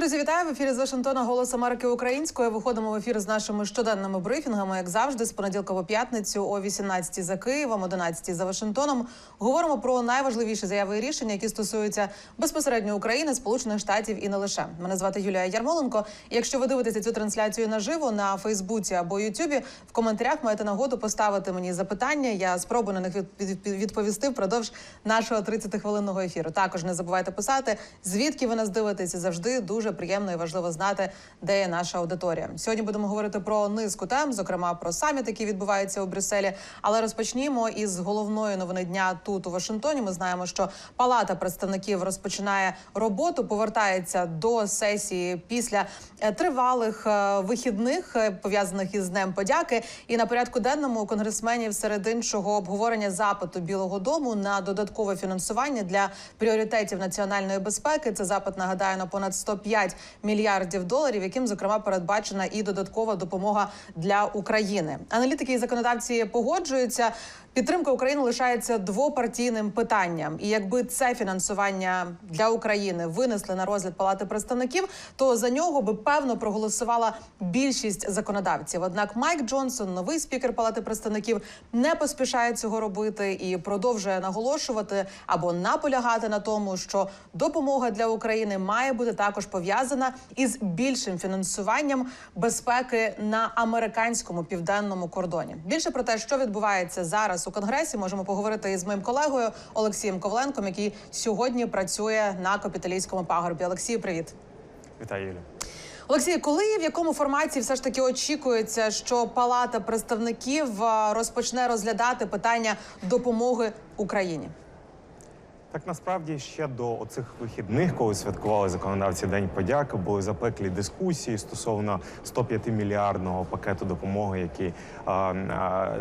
Друзі, вітаю в ефірі з Вашингтона Голос Америки Українською. Виходимо в ефір з нашими щоденними брифінгами, як завжди, з понеділка по п'ятницю о 18 за Києвом, 11 за Вашингтоном. Говоримо про найважливіші заяви і рішення, які стосуються безпосередньо України, Сполучених Штатів і не лише. Мене звати Юлія Ярмоленко. Якщо ви дивитеся цю трансляцію наживо на Фейсбуці або Ютубі, в коментарях маєте нагоду поставити мені запитання. Я спробую на них від- від- відповісти впродовж нашого 30-хвилинного ефіру. Також не забувайте писати, звідки ви нас дивитеся. Завжди дуже приємно і важливо знати, де є наша аудиторія. Сьогодні будемо говорити про низку тем, зокрема про саміт, який відбувається у Брюсселі. Але розпочнімо із головної новини дня тут у Вашингтоні. Ми знаємо, що Палата представників розпочинає роботу, повертається до сесії після е, тривалих е, вихідних, е, пов'язаних із Днем подяки. І на порядку денному у конгресменів серед іншого обговорення запиту Білого Дому на додаткове фінансування для пріоритетів національної безпеки. Це запит нагадаю на понад 105 мільярдів доларів, яким зокрема передбачена і додаткова допомога для України. Аналітики і законодавці погоджуються. Підтримка України лишається двопартійним питанням, і якби це фінансування для України винесли на розгляд Палати представників, то за нього би певно проголосувала більшість законодавців. Однак Майк Джонсон, новий спікер Палати представників, не поспішає цього робити і продовжує наголошувати або наполягати на тому, що допомога для України має бути також пов'язана із більшим фінансуванням безпеки на американському південному кордоні. Більше про те, що відбувається зараз у конгресі, можемо поговорити із моїм колегою Олексієм Ковленком, який сьогодні працює на капіталійському пагорбі. Олексію, привіт. Вітаю, Юлі. Олексій, коли і в якому форматі все ж таки очікується, що Палата представників розпочне розглядати питання допомоги Україні? Так насправді ще до оцих вихідних, коли святкували законодавці День подяки, були запеклі дискусії стосовно 105 мільярдного пакету допомоги, який а,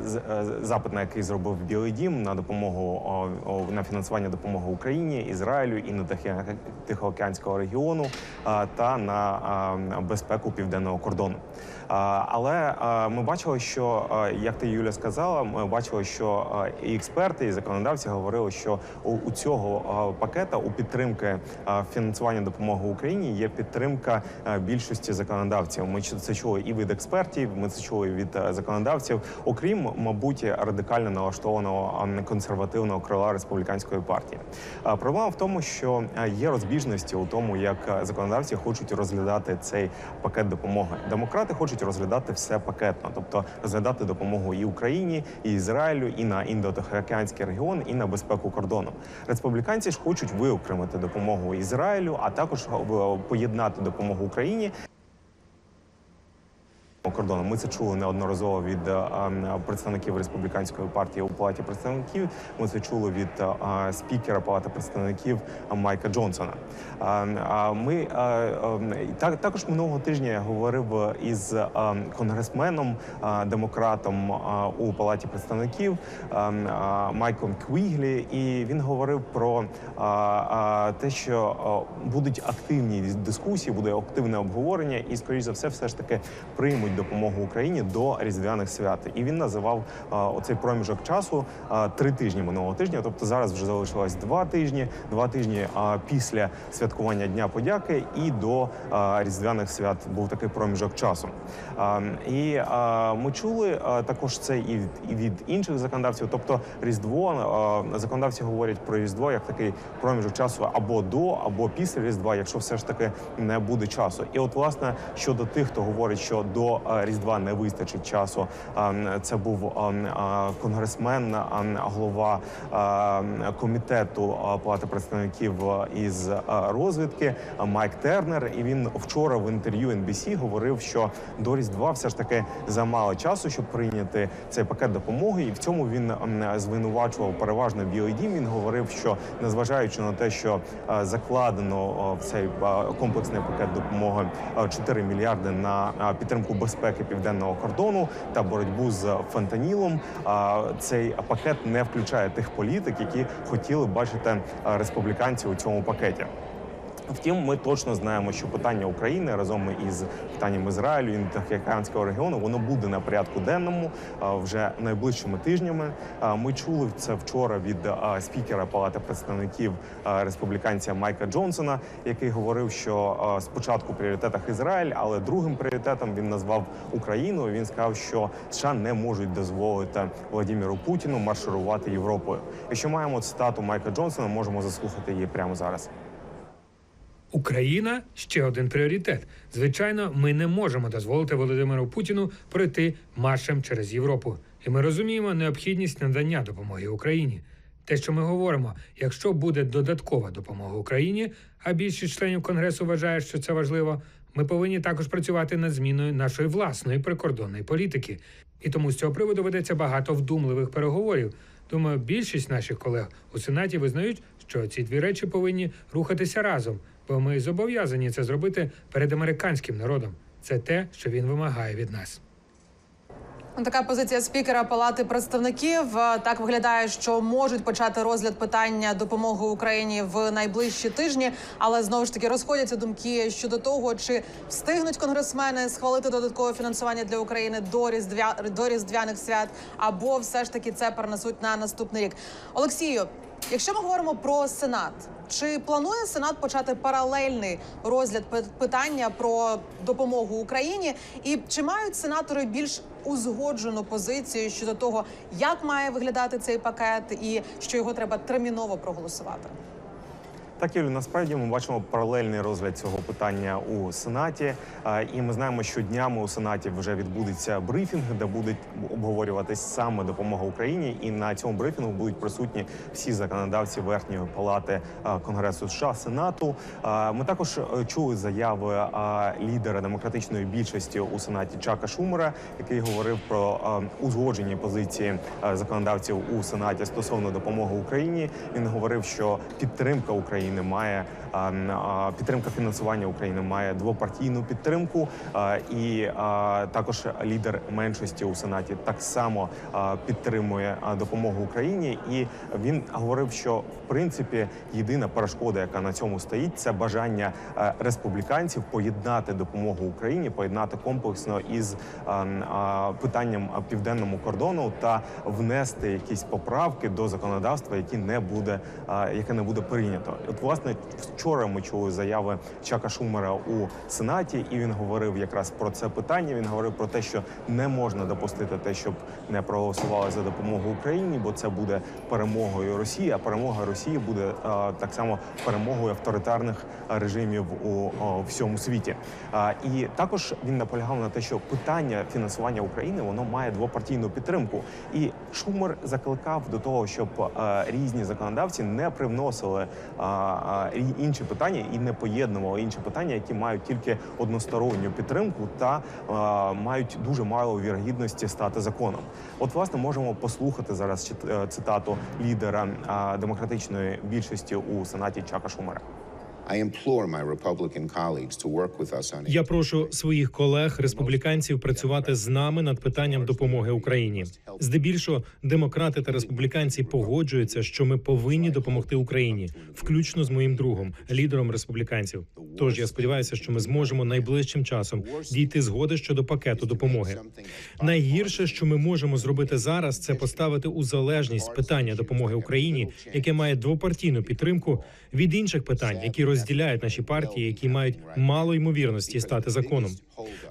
з- е, запит на який зробив Білий Дім на допомогу на фінансування допомоги Україні, Ізраїлю і на Тихоокеанського регіону та на безпеку південного кордону. Але ми бачили, що як ти Юля сказала, ми бачили, що і експерти, і законодавці говорили, що у цього а, пакета у підтримки фінансування допомоги Україні є підтримка більшості законодавців. Ми це чули і від експертів. Ми це чули від законодавців, окрім, мабуть, радикально налаштованого консервативного крила республіканської партії. Проблема в тому, що є розбіжності у тому, як законодавці хочуть розглядати цей пакет допомоги. Демократи хочуть розглядати все пакетно, тобто розглядати допомогу і Україні, і Ізраїлю, і на індотихоокеанський регіон, і на безпеку кордону. Республіканці ж хочуть виокремити допомогу Ізраїлю, а також е, поєднати допомогу Україні кордону. Ми це чули неодноразово від е, е, представників республіканської партії у палаті представників. Ми це чули від е, спікера палати представників Майка Джонсона. Е, е, Ми е, е, так також минулого тижня я говорив із е, конгресменом е, демократом е, у палаті представників е, е, Майком Квіглі, і він говорив про е, е, те, що е, будуть активні дискусії, буде активне обговорення, і скоріш за все, все ж таки приймуть допомогу Україні до різдвяних свят. І він називав оцей проміжок часу три тижні минулого тижня. Тобто зараз вже залишилось два тижні, два тижні після святкування Дня подяки і до різдвяних свят був такий проміжок часу. І ми чули також це і від, інших законодавців. Тобто, Різдво законодавці говорять про Різдво як такий проміжок часу або до, або після Різдва, якщо все ж таки не буде часу. І от власне щодо тих, хто говорить, що до Різдва не вистачить часу, це був конгресмен, голова комітету Палати представників із розвідки Майк Тернер. І він вчора в інтерв'ю NBC говорив, що до Різдва все ж таки замало часу, щоб прийняти цей пакет допомоги. І в цьому він звинувачував переважно Дім. Він говорив, що незважаючи на те, що закладено в цей комплексний пакет допомоги е, 4 мільярди на підтримку безпеки південного кордону та боротьбу з фентанілом, цей пакет не включає тих політик, які хотіли бачити республіканців республіканці у цьому пакеті. Втім, ми точно знаємо, що питання України разом із питанням Ізраїлю і Тихоокеанського регіону воно буде на порядку денному вже найближчими тижнями. Ми чули це вчора від спікера Палати представників республіканця Майка Джонсона, який говорив, що спочатку пріоритетах Ізраїль, але другим пріоритетом він назвав Україну. Він сказав, що США не можуть дозволити Владіміру Путіну марширувати Європою. Якщо маємо цитату Майка Джонсона, можемо заслухати її прямо зараз. Україна ще один пріоритет. Звичайно, ми не можемо дозволити Володимиру Путіну пройти маршем через Європу. І ми розуміємо необхідність надання допомоги Україні. Те, що ми говоримо, якщо буде додаткова допомога Україні, а більшість членів конгресу вважає, що це важливо. Ми повинні також працювати над зміною нашої власної прикордонної політики. І тому з цього приводу ведеться багато вдумливих переговорів. Думаю, більшість наших колег у сенаті визнають, що ці дві речі повинні рухатися разом, бо ми зобов'язані це зробити перед американським народом. Це те, що він вимагає від нас. Така позиція спікера Палати представників Е, так виглядає, що можуть почати розгляд питання допомоги Україні в найближчі тижні, але знову ж таки розходяться думки щодо того, чи встигнуть конгресмени схвалити додаткове фінансування для України до різдвя до різдвяних свят, або все ж таки це перенесуть на наступний рік. Олексію, якщо ми говоримо про сенат. Чи планує Сенат почати паралельний розгляд питання про допомогу Україні? І чи мають сенатори більш узгоджену позицію щодо того, як має виглядати цей пакет, і що його треба терміново проголосувати? Так, Юлі, насправді ми бачимо паралельний розгляд цього питання у Сенаті. І ми знаємо, що днями у Сенаті вже відбудеться брифінг, де будуть обговорюватись саме допомога Україні. І на цьому брифінгу будуть присутні всі законодавці верхньої палати Конгресу США Сенату. Ми також е, чули заяви лідера демократичної більшості у Сенаті Чака Шумера, який говорив про узгоджені позиції законодавців у Сенаті стосовно допомоги Україні. Він говорив, що підтримка України має а, м, а, підтримка фінансування України має двопартійну підтримку. І також лідер меншості у Сенаті так само підтримує допомогу Україні. І він говорив, що в принципі єдина перешкода, яка на цьому стоїть, це бажання республіканців поєднати допомогу Україні, поєднати комплексно із питанням південному кордону та внести якісь поправки до законодавства, які не буде яке не буде прийнято. Власне вчора ми чули заяви Чака Шумера у Сенаті, і він говорив якраз про це питання. Він говорив про те, що не можна допустити те, щоб не проголосували за допомогу Україні, бо це буде перемогою Росії. А перемога Росії буде а, так само перемогою авторитарних режимів у о, всьому світі. А, і також він наполягав на те, що питання фінансування України воно має двопартійну підтримку. І Шумер закликав до того, щоб а, різні законодавці не привносили а, а, інші питання і не поєднували інші питання, які мають тільки односторонню підтримку та мають дуже мало вірогідності стати законом. От власне можемо послухати зараз е, цитату лідера демократичної більшості у сенаті Чака Шумера. Я прошу своїх колег республіканців працювати з нами над питанням допомоги Україні. Здебільшого демократи та республіканці погоджуються, що ми повинні допомогти Україні, включно з моїм другом, лідером республіканців. Тож я сподіваюся, що ми зможемо найближчим часом дійти згоди щодо пакету допомоги. Найгірше, що ми можемо зробити зараз, це поставити у залежність питання допомоги Україні, яке має двопартійну підтримку від інших питань, які розділяють наші партії, які мають мало ймовірності стати законом.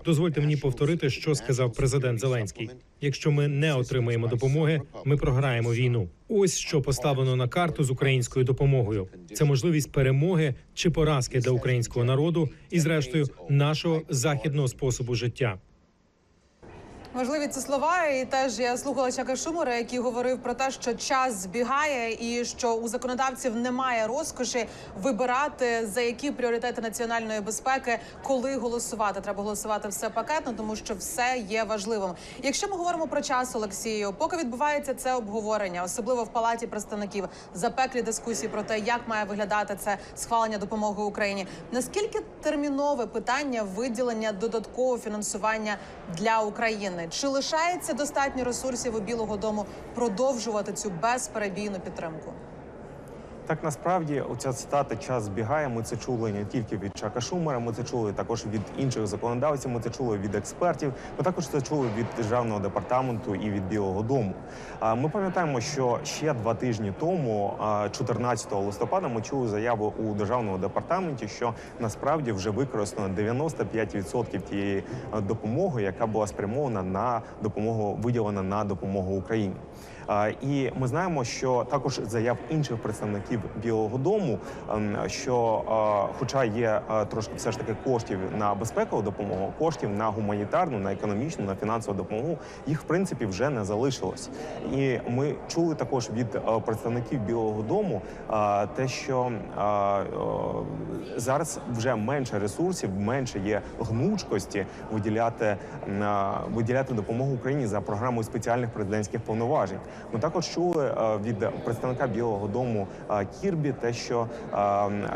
Дозвольте мені повторити, що сказав президент Зеленський. Якщо ми не отримаємо допомоги, ми програємо війну. Ось що поставлено на карту з українською допомогою. Це можливість перемоги чи поразки для українського народу і, зрештою, нашого західного способу життя. Важливі ці слова, і теж я слухала Чака Шумера, який говорив про те, що час збігає, і що у законодавців немає розкоші вибирати за які пріоритети національної безпеки, коли голосувати. Треба голосувати все пакетно, тому що все є важливим. Якщо ми говоримо про час, Олексію, поки відбувається це обговорення, особливо в палаті представників, запеклі дискусії про те, як має виглядати це схвалення допомоги Україні. Наскільки термінове питання виділення додаткового фінансування для України? Чи лишається достатньо ресурсів у Білого Дому продовжувати цю безперебійну підтримку? Так насправді оця цитата час збігає. Ми це чули не тільки від Чака Шумера, ми це чули також від інших законодавців. Ми це чули від експертів. Ми також це чули від державного департаменту і від Білого Дому. Ми пам'ятаємо, що ще два тижні тому, а, 14 листопада, ми чули заяву у державному департаменті, що насправді вже використано 95% тієї допомоги, яка була спрямована на допомогу виділена на допомогу Україні. І ми знаємо, що також заяв інших представників Білого Дому, ем, що, хоча є е, трошки все ж таки коштів на безпекову допомогу, коштів на гуманітарну, на економічну, на фінансову допомогу, їх в принципі вже не залишилось. І ми чули також від е, представників Білого Дому е, те, що зараз вже менше ресурсів, менше є гнучкості виділяти на виділяти допомогу Україні за програмою спеціальних президентських повноважень. Ми також чули е, від представника Білого Дому е, Кірбі, те, що е,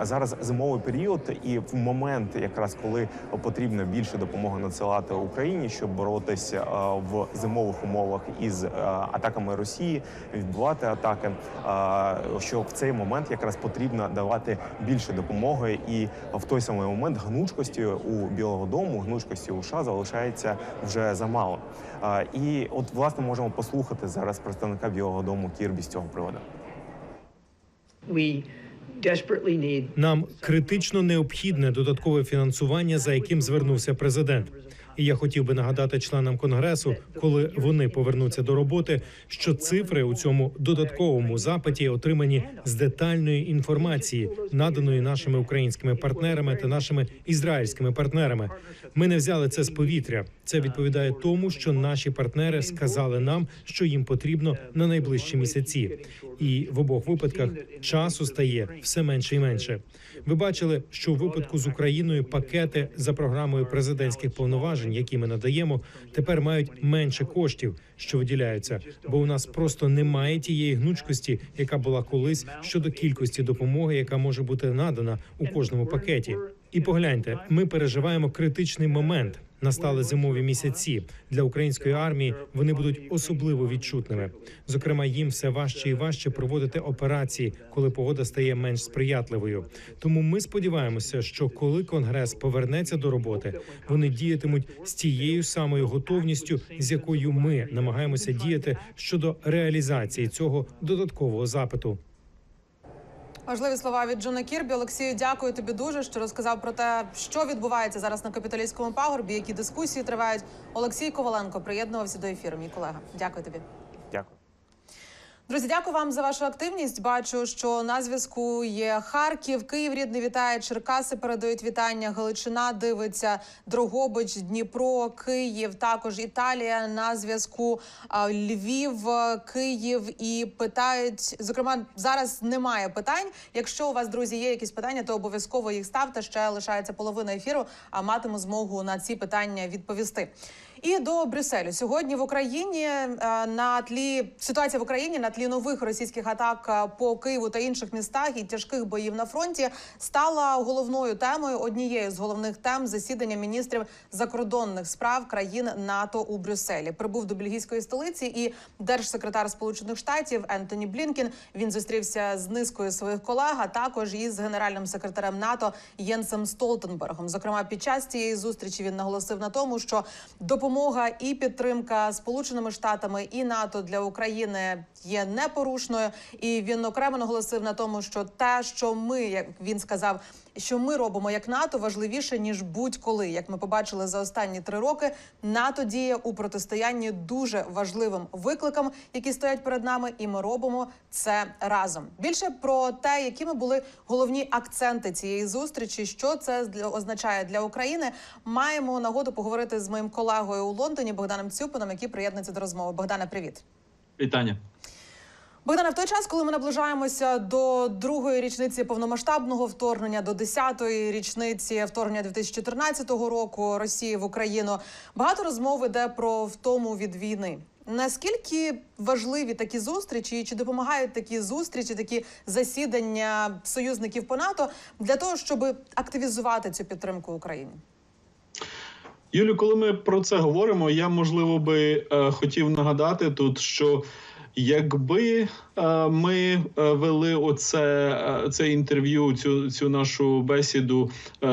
зараз зимовий період, і в момент, якраз коли потрібно більше допомоги надсилати Україні, щоб боротися в зимових умовах із атаками Росії, відбувати атаки. Що в цей момент якраз потрібно давати більше допомоги, і в той самий момент гнучкості у Білого Дому, гнучкості у США залишається вже замало. І от власне можемо послухати зараз представника Білого Дому Кірбі з цього приводу. We Нам критично необхідне додаткове фінансування, за яким звернувся президент. І я хотів би нагадати членам конгресу, коли вони повернуться до роботи, що цифри у цьому додатковому запиті отримані з детальної інформації, наданої нашими українськими партнерами та нашими ізраїльськими партнерами. Ми не взяли це з повітря. Це відповідає тому, що наші партнери сказали нам, що їм потрібно на найближчі місяці, і в обох випадках часу стає все менше і менше. Ви бачили, що у випадку з Україною пакети за програмою президентських повноважень, які ми надаємо, тепер мають менше коштів, що виділяються, бо у нас просто немає тієї гнучкості, яка була колись щодо кількості допомоги, яка може бути надана у кожному пакеті. І погляньте, ми переживаємо критичний момент. Настали зимові місяці для української армії. Вони будуть особливо відчутними. Зокрема, їм все важче і важче проводити операції, коли погода стає менш сприятливою. Тому ми сподіваємося, що коли конгрес повернеться до роботи, вони діятимуть з тією самою готовністю, з якою ми намагаємося діяти щодо реалізації цього додаткового запиту. Важливі слова від Джона Кірбі. Олексію, дякую тобі дуже, що розказав про те, що відбувається зараз на капіталістському пагорбі, які дискусії тривають. Олексій Коваленко приєднувався до ефіру. Мій колега. Дякую тобі. Друзі, дякую вам за вашу активність. Бачу, що на зв'язку є Харків, Київ рідний вітає, Черкаси передають вітання. Галичина дивиться, Дрогобич, Дніпро, Київ, також Італія на зв'язку. Львів, Київ і питають. Зокрема, зараз немає питань. Якщо у вас, друзі, є якісь питання, то обов'язково їх ставте. Ще лишається половина ефіру, а матиму змогу на ці питання відповісти. І до Брюсселю сьогодні в Україні е, на тлі ситуація в Україні на тлі нових російських атак е, по Києву та інших містах і тяжких боїв на фронті стала головною темою однією з головних тем засідання міністрів закордонних справ країн НАТО у Брюсселі. Прибув до бельгійської столиці і держсекретар Сполучених Штатів Ентоні Блінкін. Він зустрівся з низкою своїх колег, а також із генеральним секретарем НАТО Єнсом Столтенбергом. Зокрема, під час цієї зустрічі він наголосив на тому, що допомога і підтримка Сполученими Штатами і НАТО для України є непорушною. І він окремо наголосив на тому, що те, що ми, як він сказав, що ми робимо як НАТО, важливіше ніж будь-коли. Як ми побачили за останні три роки, НАТО діє у протистоянні дуже важливим викликам, які стоять перед нами, і ми робимо це разом. Більше про те, якими були головні акценти цієї зустрічі, що це означає для України, маємо нагоду поговорити з моїм колегою у Лондоні Богданом Цюпином, який приєднується до розмови. Богдане, привіт. Вітання. Богдане, в той час, коли ми наближаємося до другої річниці повномасштабного вторгнення, до десятої річниці вторгнення 2014 року Росії в Україну, багато розмов іде про втому від війни. Наскільки важливі такі зустрічі, чи допомагають такі зустрічі, такі засідання союзників по НАТО для того, щоб активізувати цю підтримку Україні? Юлю, коли ми про це говоримо, я можливо би е, хотів нагадати тут, що Якби е, ми е, вели оце е, це інтерв'ю, цю цю нашу бесіду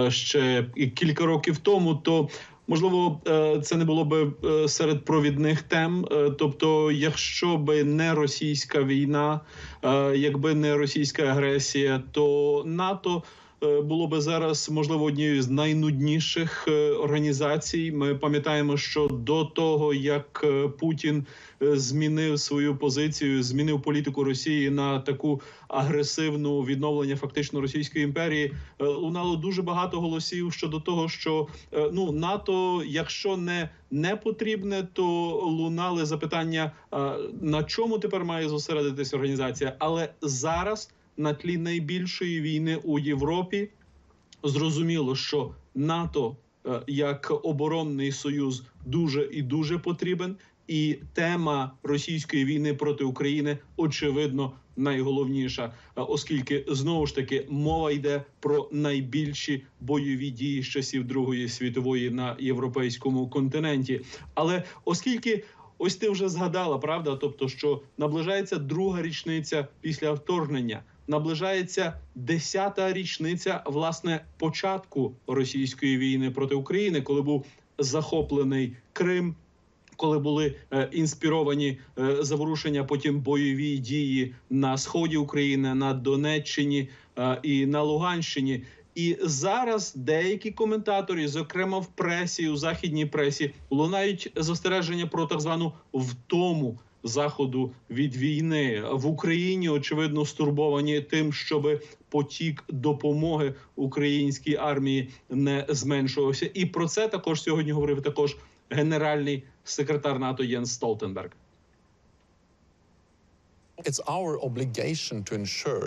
ще кілька років тому, то можливо це не було би серед провідних тем. Тобто, якщо би не російська війна, якби не російська агресія, то НАТО. Е, Було би зараз можливо однією з найнудніших е, організацій. Ми пам'ятаємо, що до того як е, Путін змінив свою позицію, змінив політику Росії на таку агресивну відновлення фактично Російської імперії. Лунало дуже багато голосів щодо того, що ну НАТО, якщо не не потрібне, то лунали запитання, на чому тепер має зосередитись організація, але зараз на тлі найбільшої війни у Європі зрозуміло, що НАТО е, як оборонний союз дуже і дуже потрібен. І тема російської війни проти України очевидно найголовніша, е, оскільки знову ж таки мова йде про найбільші бойові дії з часів Другої світової на європейському континенті. Але оскільки ось ти вже згадала, правда, тобто, що наближається друга річниця після вторгнення, наближається десята річниця власне початку російської війни проти України, коли був захоплений Крим. Коли були е, інспіровані е, заворушення, потім бойові дії на сході України, на Донеччині е, і на Луганщині. І зараз деякі коментаторі, зокрема в пресі, у західній пресі, лунають застереження про так звану втому заходу від війни в Україні. Очевидно, стурбовані тим, щоб потік допомоги українській армії не зменшувався. І про це також сьогодні говорив також генеральний секретар НАТО Єнс Столтенберг.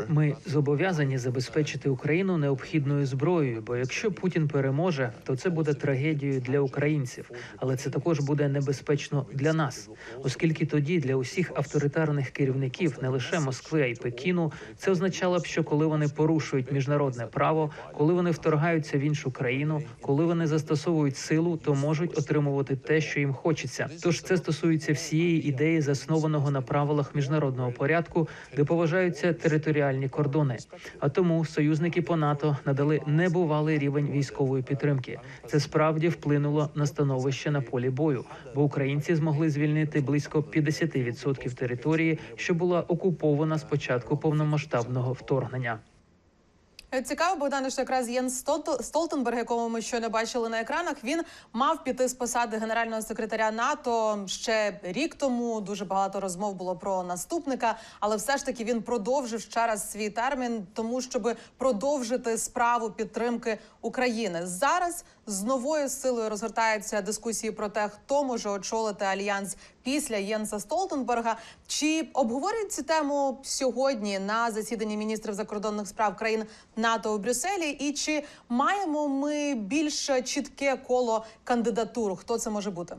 Ми зобов'язані забезпечити Україну необхідною зброєю. Бо якщо Путін переможе, то це буде трагедією для українців, але це також буде небезпечно для нас, оскільки тоді для усіх авторитарних керівників, не лише Москви, а й Пекіну, це означало б, що коли вони порушують міжнародне право, коли вони вторгаються в іншу країну, коли вони застосовують силу, то можуть отримувати те, що їм хочеться. Тож це стосується всієї ідеї, заснованого на правилах міжнародного порядку, де поважаються територіальні кордони. А тому союзники по НАТО надали небувалий рівень військової підтримки. Це справді вплинуло на становище на полі бою, бо українці змогли звільнити близько 50% території, що була окупована з початку повномасштабного вторгнення. Е, Цікаво, Богдане, що якраз Єнс Столт- Столтенберг, якого ми щойно бачили на екранах, він мав піти з посади генерального секретаря НАТО ще рік тому. Дуже багато розмов було про наступника, але все ж таки він продовжив ще раз свій термін, тому щоб продовжити справу підтримки України. Зараз з новою силою розгортаються дискусії про те, хто може очолити альянс після Єнса Столтенберга. Чи обговорюють цю тему сьогодні на засіданні міністрів закордонних справ країн НАТО у Брюсселі? І чи маємо ми більш чітке коло кандидатур? Хто це може бути?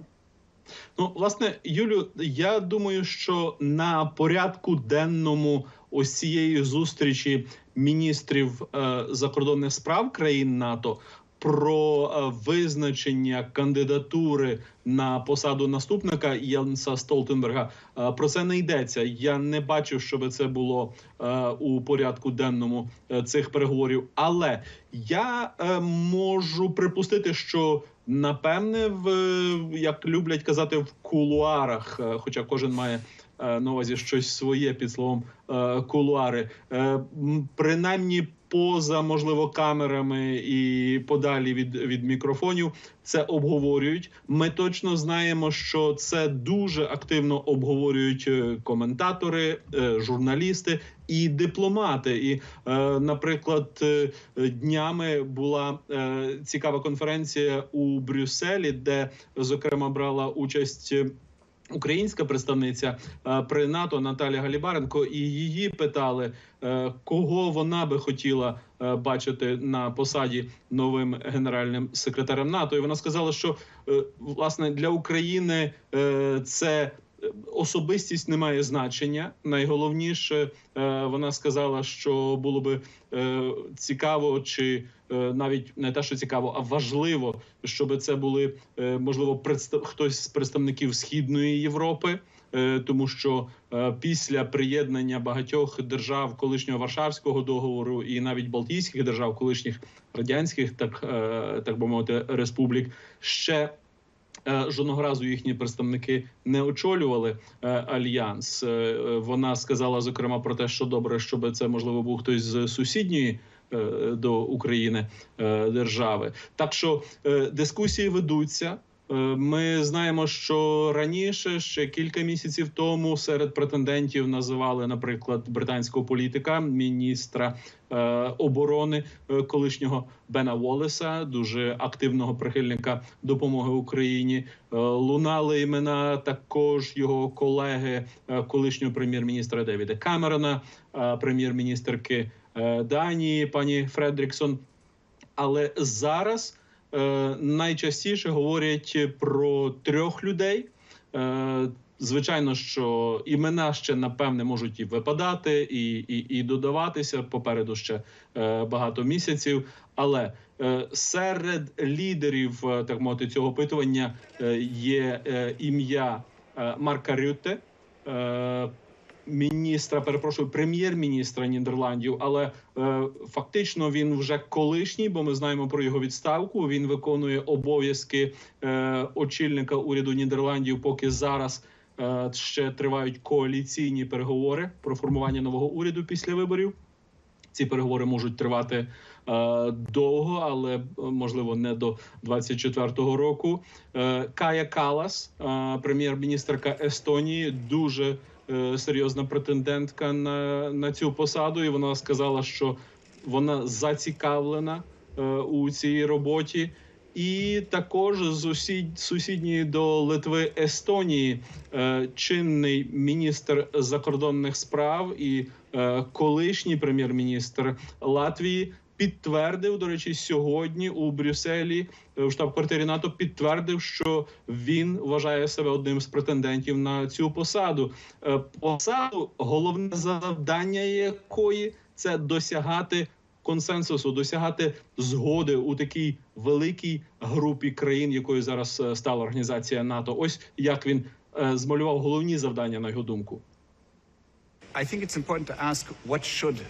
Ну, власне, Юлю, я думаю, що на порядку денному ось цієї зустрічі міністрів е, закордонних справ країн НАТО про е, визначення кандидатури на посаду наступника Єнса Столтенберга е, про це не йдеться. Я не бачив, щоб це було е, у порядку денному цих переговорів. Але я можу припустити, що напевне, в як люблять казати, в кулуарах, хоча кожен має на увазі щось своє під словом кулуари, принаймні. Поза можливо камерами і подалі від, від мікрофонів це обговорюють. Ми точно знаємо, що це дуже активно обговорюють е, коментатори, е, журналісти і дипломати. І, е, наприклад, днями була цікава конференція у Брюсселі, де зокрема брала участь. Українська представниця е, при НАТО Наталя Галібаренко, і її питали, е, кого вона би хотіла е, бачити на посаді новим генеральним секретарем НАТО. І вона сказала, що власне для України це особистість не має значення. Найголовніше, е, вона сказала, що було би е, цікаво, чи е, навіть не те, що цікаво, а важливо, щоб це були можливо представ... хтось з представників східної Європи. Тому що після приєднання багатьох держав колишнього Варшавського договору і навіть Балтійських держав, колишніх радянських, так так би мовити, республік, ще жодного разу їхні представники не очолювали е, альянс. Е, е, Вона сказала зокрема про те, що добре, щоб це можливо був хтось з сусідньої. е, До України е, держави, так що е, дискусії ведуться. Е, Ми знаємо, що раніше, ще кілька місяців тому, серед претендентів називали, наприклад, британського політика, міністра е, оборони е, колишнього Бена Волеса, дуже активного прихильника допомоги Україні. Е, Лунали імена також його колеги, е, колишнього прем'єр-міністра Девіда Камерона, е, прем'єр-міністерки е, Данії, пані Фредріксон. Але зараз найчастіше говорять про трьох людей. Е, звичайно, що імена ще напевне можуть і випадати, і, і, і додаватися. Попереду ще е, багато місяців. Але е, серед лідерів е, так мовити цього опитування е, є е, ім'я е, Марка Рютте. Е, міністра, перепрошую, прем'єр-міністра Нідерландів, але е, фактично він вже колишній, бо ми знаємо про його відставку. Він виконує обов'язки е, очільника уряду Нідерландів, поки зараз е, ще тривають коаліційні переговори про формування нового уряду після виборів. Ці переговори можуть тривати е, довго, але е, можливо не до 24-го року. Е, Кая Калас, е, прем'єр-міністерка Естонії, дуже серйозна претендентка на, на цю посаду, і вона сказала, що вона зацікавлена е, у цій роботі. І також з сусід, сусідньої до Литви Естонії е, чинний міністр закордонних справ і е, колишній прем'єр-міністр Латвії підтвердив, до речі, сьогодні у Брюсселі е, в штаб-квартирі НАТО підтвердив, що він вважає себе одним з претендентів на цю посаду. Е, Посаду головне завдання якої це досягати консенсусу, досягати згоди у такій великій групі країн, якою зараз е, стала організація НАТО. Ось як він е, змалював головні завдання, на його думку.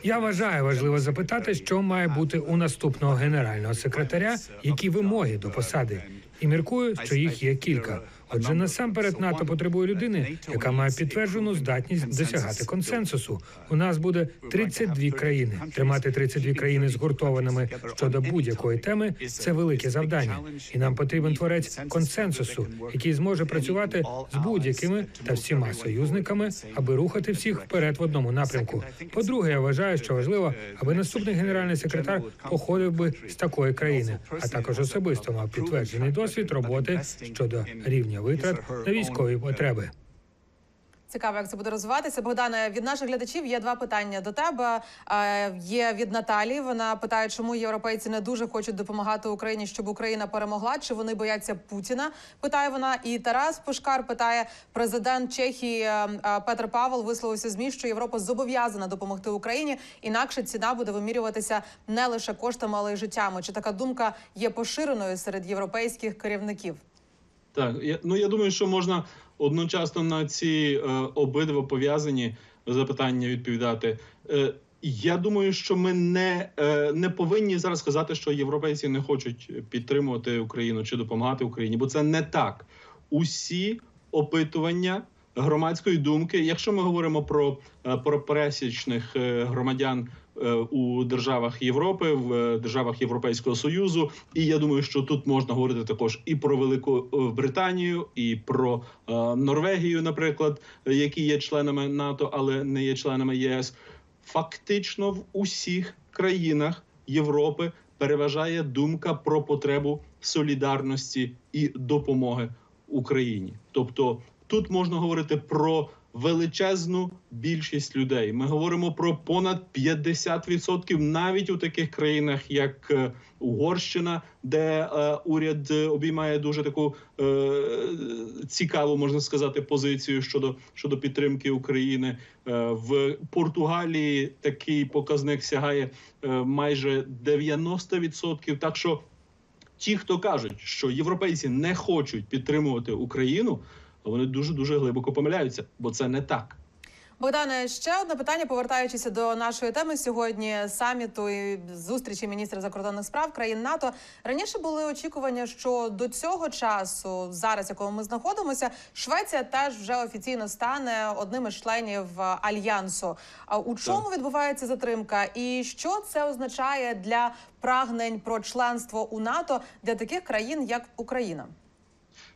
Я вважаю важливо запитати, що має бути у наступного генерального секретаря, які вимоги до посади. І міркую, що їх є кілька. Отже, насамперед НАТО потребує людини, яка має підтверджену здатність досягати консенсусу. У нас буде 32 країни. Тримати 32 країни згуртованими щодо будь-якої теми це велике завдання. І нам потрібен творець консенсусу, який зможе працювати з будь-якими та всіма союзниками, аби рухати всіх вперед в одному напрямку. По-друге, я вважаю, що важливо, аби наступний генеральний секретар походив би з такої країни, а також особисто мав підтверджений досвід роботи щодо рівня витрат на військові потреби. Цікаво, як це буде розвиватися. Богдане, від наших глядачів є два питання до тебе. Е, Є від Наталії. Вона питає, чому європейці не дуже хочуть допомагати Україні, щоб Україна перемогла. Чи вони бояться Путіна? Питає вона. І Тарас Пушкар питає: президент Чехії е, е, Петр Павел висловився змі, що Європа зобов'язана допомогти Україні, інакше ціна буде вимірюватися не лише коштами, але й життями. Чи така думка є поширеною серед європейських керівників? Так, я, ну я думаю, що можна одночасно на ці е, обидва пов'язані запитання відповідати. Е, я думаю, що ми не, е, не повинні зараз сказати, що європейці не хочуть підтримувати Україну чи допомагати Україні, бо це не так. Усі опитування громадської думки, якщо ми говоримо про, е, про пересічних е, громадян у державах Європи, в е, державах Європейського союзу, і я думаю, що тут можна говорити також і про Велику е, Британію, і про е, Норвегію, наприклад, е, які є членами НАТО, але не є членами ЄС. Фактично в усіх країнах Європи переважає думка про потребу солідарності і допомоги Україні. Тобто тут можна говорити про величезну більшість людей. Ми говоримо про понад 50% навіть у таких країнах, як е, Угорщина, де е, уряд е, обіймає дуже таку е, цікаву, можна сказати, позицію щодо щодо підтримки України. Е, в Португалії такий показник сягає е, майже 90%. Так що ті, хто кажуть, що європейці не хочуть підтримувати Україну, вони дуже дуже глибоко помиляються, бо це не так. Богдане, ще одне питання, повертаючися до нашої теми сьогодні саміту і зустрічі міністрів закордонних справ країн НАТО. Раніше були очікування, що до цього часу, зараз якому ми знаходимося, Швеція теж вже офіційно стане одним із членів альянсу. А у чому відбувається затримка, і що це означає для прагнень про членство у НАТО для таких країн, як Україна?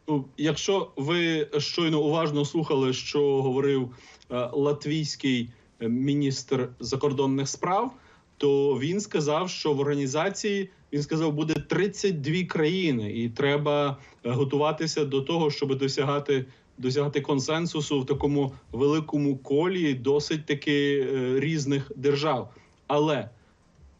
Ну, якщо ви щойно уважно слухали, що говорив е, латвійський е, міністр закордонних справ, то він сказав, що в організації він сказав, буде 32 країни, і треба е, готуватися до того, щоб досягати досягати консенсусу в такому великому колі досить таки е, різних держав. Але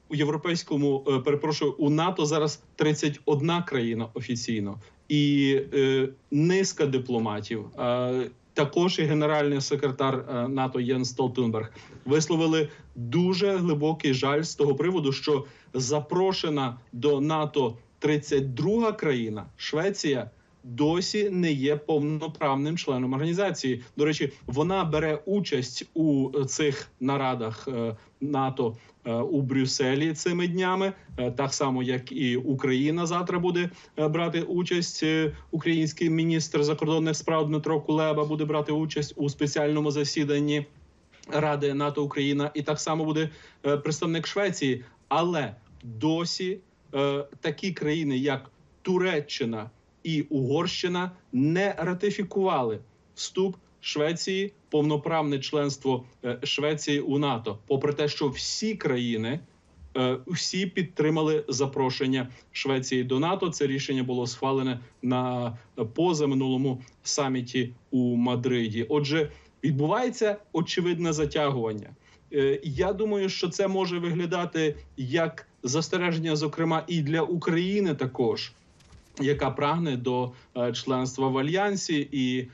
у європейському е, перепрошую у НАТО зараз 31 країна офіційно і е, низка дипломатів. Е, також і генеральний секретар е, НАТО Єн Столтенберг висловили дуже глибокий жаль з того приводу, що запрошена до НАТО 32 країна Швеція. Досі не є повноправним членом організації. До речі, вона бере участь у цих нарадах е, НАТО е, у Брюсселі цими днями, е, так само як і Україна завтра буде е, брати участь. Український міністр закордонних справ Дмитро Кулеба буде брати участь у спеціальному засіданні Ради НАТО Україна, і так само буде представник Швеції. Але досі такі країни, як Туреччина і Угорщина, не ратифікували вступ Швеції, повноправне членство е, Швеції у НАТО, попри те, що всі країни. е, Всі підтримали запрошення Швеції до НАТО. Це рішення було схвалене на позаминулому саміті у Мадриді. Отже, відбувається очевидне затягування. Е, Я думаю, що це може виглядати як застереження, зокрема, і для України також, яка прагне до е, членства в альянсі, і е,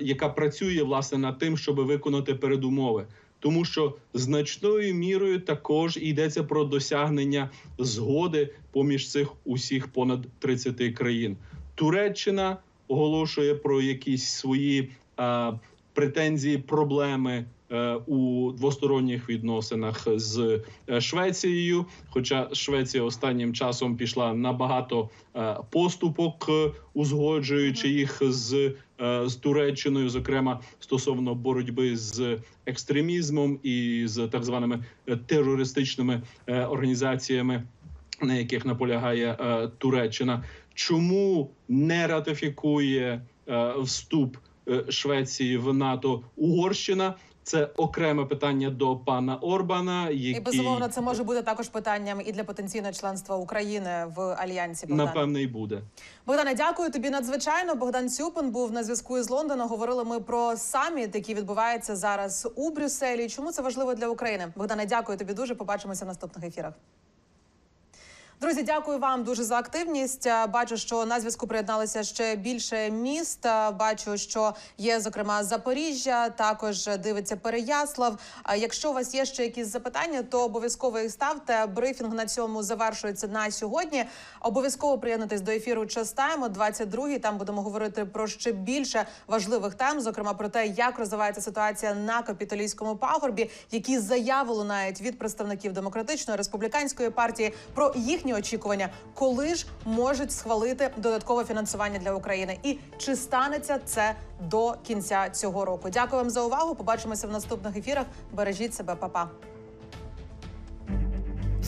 яка працює власне над тим, щоб виконати передумови. Тому що значною мірою також йдеться про досягнення згоди поміж цих усіх понад 30 країн. Туреччина оголошує про якісь свої е, претензії, проблеми е, у двосторонніх відносинах з е, Швецією. Хоча Швеція останнім часом пішла на багато е, поступок, узгоджуючи їх з, з Туреччиною, зокрема стосовно боротьби з екстремізмом і з так званими терористичними організаціями на яких наполягає Туреччина. Чому не ратифікує вступ Швеції в НАТО Угорщина? Це окреме питання до пана Орбана, який І безумовно це може бути також питанням і для потенційного членства України в альянсі. Богдане. напевне й буде. Богдане, дякую тобі надзвичайно. Богдан Цюпин був на зв'язку із Лондоном. Говорили ми про саміт, який відбувається зараз у Брюсселі. Чому це важливо для України? Богдане, дякую тобі дуже. Побачимося в наступних ефірах. Друзі, дякую вам дуже за активність. Бачу, що на зв'язку приєдналися ще більше міст. Бачу, що є зокрема Запоріжжя, також дивиться Переяслав. Якщо у вас є ще якісь запитання, то обов'язково їх ставте. Брифінг на цьому завершується на сьогодні. Обов'язково приєднуйтесь до ефіру «Час Тайм» о 22-й. Там будемо говорити про ще більше важливих тем, зокрема про те, як розвивається ситуація на капітолійському пагорбі, які заяви лунають від представників демократичної республіканської партії про їхні очікування, коли ж можуть схвалити додаткове фінансування для України, і чи станеться це до кінця цього року. Дякую вам за увагу. Побачимося в наступних ефірах. Бережіть себе, Па-па.